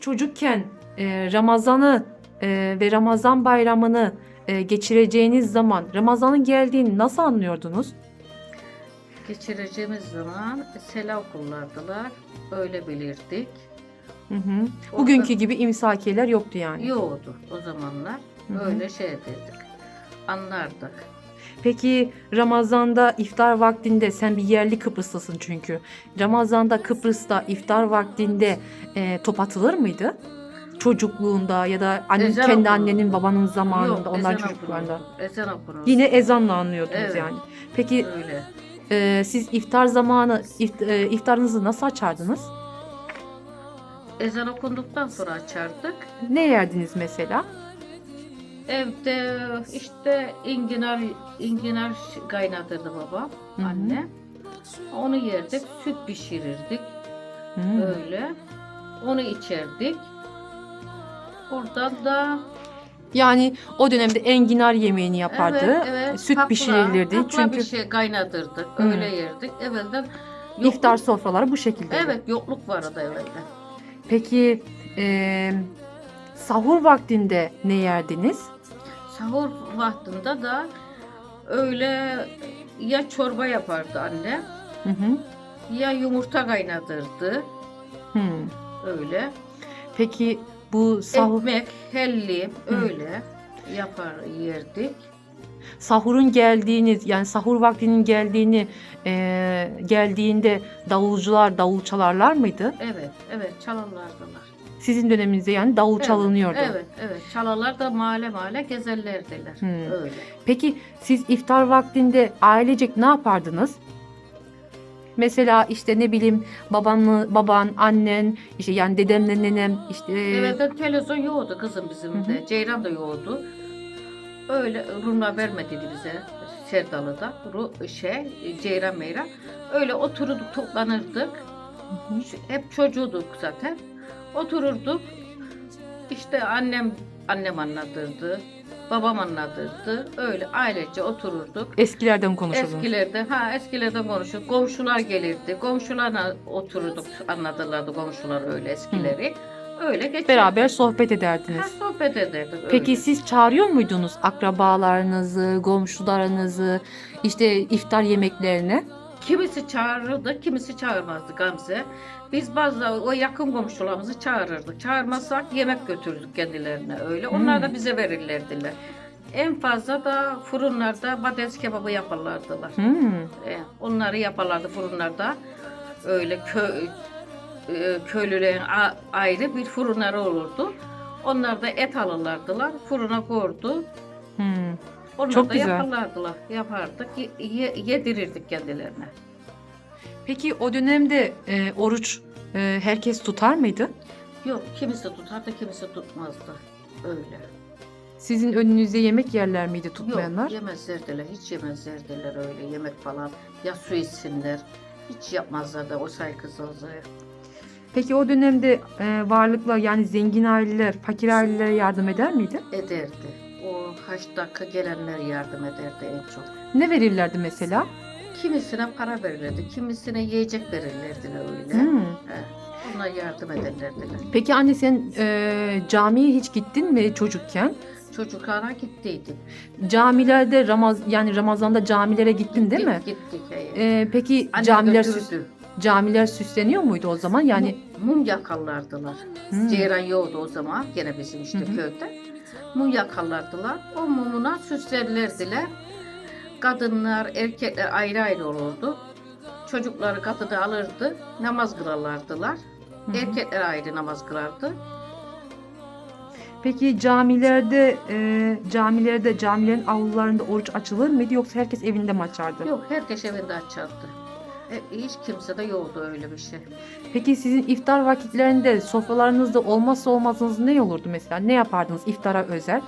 Çocukken e, Ramazan'ı e, ve Ramazan bayramını e, geçireceğiniz zaman Ramazan'ın geldiğini nasıl anlıyordunuz? Geçireceğimiz zaman selam kullardılar. Öyle bilirdik. Hı hı. Bugünkü gibi imsakiyeler yoktu yani. Yoğdu o zamanlar. Hı hı. Öyle şey dedik. Anlardık. Peki Ramazan'da iftar vaktinde sen bir yerli Kıbrıslısın çünkü. Ramazan'da Kıbrıs'ta iftar vaktinde e, top atılır mıydı? Çocukluğunda ya da anne, Ezan kendi okunurdu. annenin babanın zamanında, Yok, ezan çocukluğunda. okunurdu. Ezan okunurdu. Yine ezanla anlıyordunuz Evet. yani. Peki öyle. e, siz iftar zamanı ift- e, iftarınızı nasıl açardınız? Ezan okunduktan sonra açardık. Ne yerdiniz mesela? Evde işte inginar inginar kaynatırdı babam, Hı hı. anne. Onu yerdik, süt pişirirdik Hmm. öyle. Onu içerdik. Oradan da Yani o dönemde enginar yemeğini yapardı. Evet, evet. Süt Tatlı- pişirilirdi. tatlı Çünkü bir şey kaynatırdık. Hı. Öyle yerdik. Evvelden yokluk- iftar sofraları bu şekilde. Evet, yokluk vardı evvelden. Peki e, sahur vaktinde ne yerdiniz? Sahur vaktinde da öyle ya çorba yapardı anne, Hı hı. ya yumurta kaynatırdı. Hmm. Öyle. Peki bu sahur, Ekmek, hellim Hı. öyle yapar yerdik. Sahurun geldiğini yani sahur vaktinin geldiğini e, geldiğinde davulcular davul çalarlar mıydı? Evet, evet çalarlardılar. Sizin döneminizde yani davul Evet, çalınıyordu. Evet, evet. Çalarlar da mahalle mahalle gezerlerdiler. Hı. Öyle. Peki siz iftar vaktinde ailecek ne yapardınız? Mesela işte ne bileyim babanı, baban, annen, işte yani dedemle nenem işte Evet, televizyon yoğdu kızım bizim Hı de. Ceyran da yoğdu. Öyle Rumla vermedi bize Serdalı'da. Ru, şey, Ceyran Meyran. Öyle otururduk, toplanırdık. Hı. Hep çocuğuduk zaten. Otururduk. İşte annem annem anlatırdı. Babam anlatırdı. Öyle ailece otururduk. eskilerden konuşurdunuz. Eskilerde, ha eskilerden konuşurduk. Komşular gelirdi. Komşularla otururduk, anlatırlardı komşular öyle eskileri. Öyle geçerdi. Beraber sohbet Ha, ederdiniz. sohbet ederdik öyle. Peki siz çağırıyor muydunuz akrabalarınızı, komşularınızı işte iftar yemeklerine? Kimisi çağırırdı, kimisi çağırmazdı Gamze. Biz bazı o yakın komşularımızı çağırırdık. Çağırmazsak yemek götürürdük kendilerine öyle. Onlar Hmm. da bize verirlerdiler. En fazla da fırınlarda patates kebabı yaparlardılar. Hmm. E, onları yaparlardı fırınlarda. Öyle köy e, köylülerin ayrı bir fırınları olurdu. Onlar da et alırlardılar, fırına koyurdu. Hmm. Onlar Çok da güzel. yaparlardılar, yapardık, ye- ye- yedirirdik kendilerine. Peki o dönemde e, oruç e, herkes tutar mıydı? Yok, kimisi tutardı, kimisi tutmazdı. Öyle. Sizin önünüzde yemek yerler miydi tutmayanlar? Yok, yemezlerdiler, hiç yemezlerdiler öyle yemek falan. Ya su içsinler, hiç yapmazlardı o saygısızlığı. Peki o dönemde e, varlıkla yani zengin aileler, fakir ailelere yardım eder miydi? Ederdi. O haç dakika gelenler yardım ederdi en çok. Ne verirlerdi mesela? Kimisine para verirlerdi, kimisine yiyecek verirlerdiler öyle. Hmm. He, Onlar yardım ederlerdiler. Peki anne sen e, camiye hiç gittin mi çocukken? Çocuklara gittiydik. Camilerde Ramaz yani Ramazan'da camilere gittin değil mi? Gittik. hayır. E, peki Anne camiler götürdü. Camiler süsleniyor muydu o zaman? Yani Mum, mum yakarlardılar. Hmm. Ceyran yoğdu o zaman gene bizim işte hı. köyde. Mum yakarlardılar. O mumuna süslerlerdiler. Kadınlar, erkekler ayrı ayrı olurdu. Çocukları kapıda alırdı. Namaz kılarlardılar. Hı hı. Erkekler ayrı namaz kılardı. Peki camilerde e, camilerde camilerin avlularında oruç açılır mıydı yoksa herkes evinde mi açardı? Yok herkes evinde açardı. E, hiç kimse de yoktu öyle bir şey. Peki sizin iftar vakitlerinde sofralarınızda olmazsa olmazınız ne olurdu mesela? Ne yapardınız iftara özel?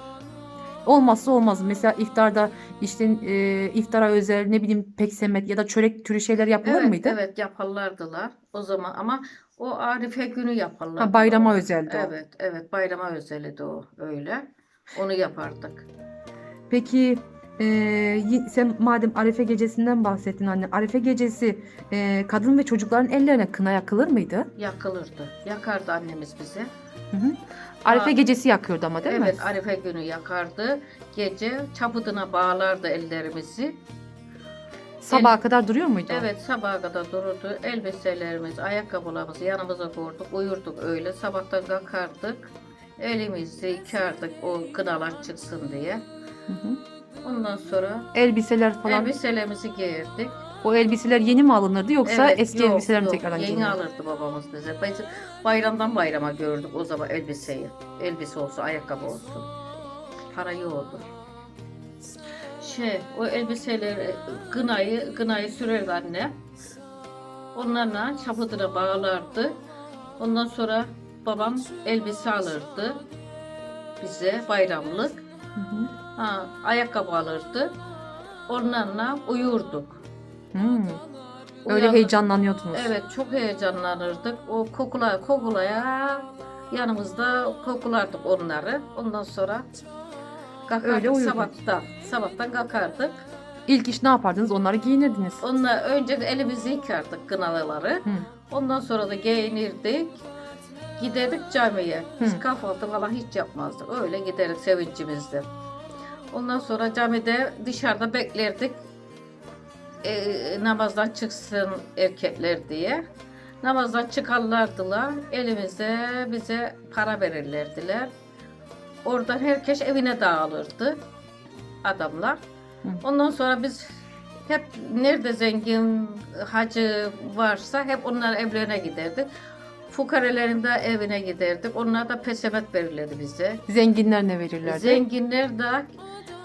Olmazsa olmaz. Mesela iftarda işte e, iftara özel ne bileyim peksemet ya da çörek türü şeyler yapılır evet, mıydı? Evet yaparlardılar o zaman ama o Arife günü yaparlardı. Ha, bayrama özeldi o. Evet evet bayrama özeldi o öyle. Onu yapardık. Peki e, sen madem Arefe gecesinden bahsettin anne. Arefe gecesi e, kadın ve çocukların ellerine kına yakılır mıydı? Yakılırdı. Yakardı annemiz bize. Hı hı. Arefe Aa, gecesi yakıyordu ama değil evet mi? Arife günü yakardı. Gece çapuduna bağlardı ellerimizi. Sabaha kadar duruyor muydu? Evet sabaha kadar dururdu. Elbiselerimiz, ayakkabılarımızı yanımıza koyduk. Uyurduk öyle. Sabahtan kalkardık. Elimizi yıkardık o kınalar çıksın diye. Hı hı. Ondan sonra Elbiseler falan. elbiselerimizi giyirdik. O elbiseler yeni mi alınırdı yoksa Evet, eski yok, elbiseler mi yok. tekrardan Yeni giyinirdi? alırdı babamız bize. Biz bayramdan bayrama gördük o zaman elbiseyi. Elbise olsun, ayakkabı olsun. Para yoktu. Şey, o elbiseleri, gınayı, gınayı sürerdi anne. Onlarla çapıdına bağlardı. Ondan sonra babam elbise alırdı bize bayramlık. Hı hı. Ha, ayakkabı alırdı. Onlarla uyurduk. Hmm. Öyle Uyan- heyecanlanıyordunuz. Evet çok heyecanlanırdık. O kokulaya kokulaya yanımızda kokulardık onları. Ondan sonra kalkardık Öyle uyudun. sabahtan. Sabahtan kalkardık. İlk iş ne yapardınız? Onları giyinirdiniz. Onunla önce elimizi yıkardık kınalıları. Hı. Ondan sonra da giyinirdik. Giderdik camiye. Biz Hı. kahvaltı falan hiç yapmazdık. Öyle giderdik sevincimizde. Ondan sonra camide dışarıda beklerdik. Ee, namazdan çıksın erkekler diye. Namazdan çıkarlardılar. Elimize bize para verirlerdiler. Oradan herkes evine dağılırdı. Adamlar. Ondan sonra biz hep nerede zengin hacı varsa hep onların evlerine giderdik. Fukarelerin de evine giderdik. Onlar da pesemet verirlerdi bize. Zenginler ne verirlerdi? Zenginler de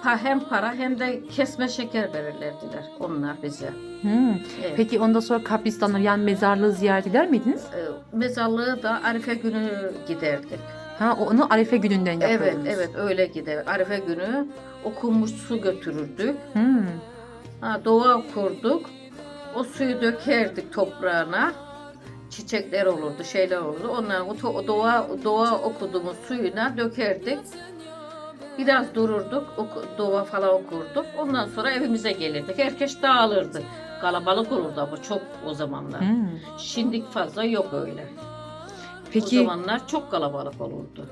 pa- hem para hem de kesme şeker verirlerdiler onlar bize. Hmm. Evet. Peki ondan sonra kabristanlar yani mezarlığı ziyaret eder miydiniz? Ee, Mezarlığı da Arife günü giderdik. Ha onu Arefe gününden Evet, yapıyordunuz. evet öyle gider. Arife günü okunmuş su götürürdük. Hmm. Ha, dua okurduk. O suyu dökerdik toprağına. Çiçekler olurdu, şeyler olurdu. Onları o dua, dua okuduğumuz suyuna dökerdik. Biraz dururduk, oku- dua falan okurduk. Ondan sonra evimize gelirdik. Herkes dağılırdı. Kalabalık olurdu ama çok o zamanlar. Hmm. Şimdilik fazla yok öyle. Peki O zamanlar çok kalabalık olurdu.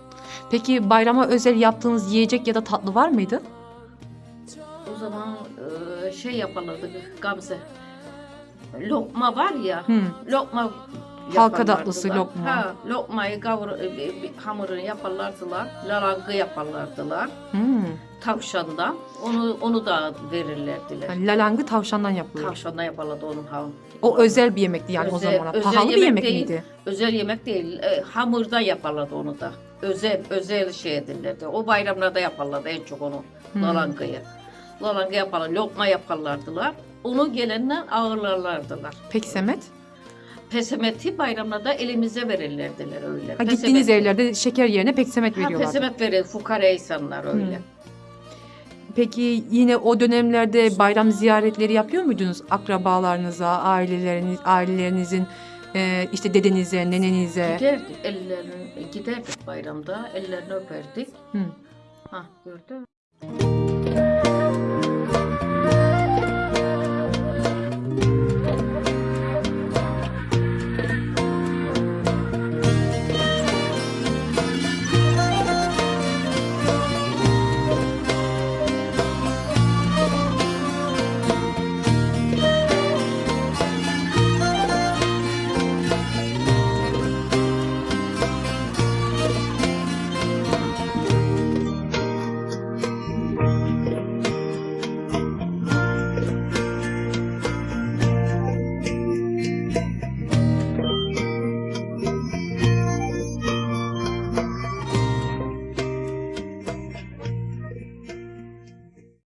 peki bayrama özel yaptığınız yiyecek ya da tatlı var mıydı? O zaman e, şey yaparlardı Gamze. Lokma var ya. Hmm. Lokma Halka tatlısı lokma. Ha, lokmayı kavur, e, bir hamurunu yaparlardılar. Lalangı yaparlardılar. Hmm. Tavşandan. Onu onu da verirlerdiler. Yani lalangı tavşandan yapılıyor. Tavşandan yaparlardı onun ham. O özel bir yemekti yani o Özel- zamana. özel Pahalı bir yemek yemek değil. miydi? Özel yemek değil. E, hamurda yaparlardı onu da. Özel özel şey edilirdi. O bayramlarda yaparlardı en çok onu. Hmm. Lalangıyı. Lalangı yaparlar, lokma yaparlardılar. Onu gelenler ağırlarlardılar. Peki Semet? Pesemeti bayramlarda elimize verirlerdiler öyle. Ha, gittiğiniz Pesemet- evlerde şeker yerine peksemet Ha, veriyorlardı. pesemet verir fukara insanlar öyle. Hmm. Peki yine o dönemlerde bayram ziyaretleri yapıyor muydunuz akrabalarınıza, aileleriniz, ailelerinizin e, işte dedenize, nenenize? Giderdik ellerini giderdik bayramda ellerini öperdik. Hı. Ha gördün.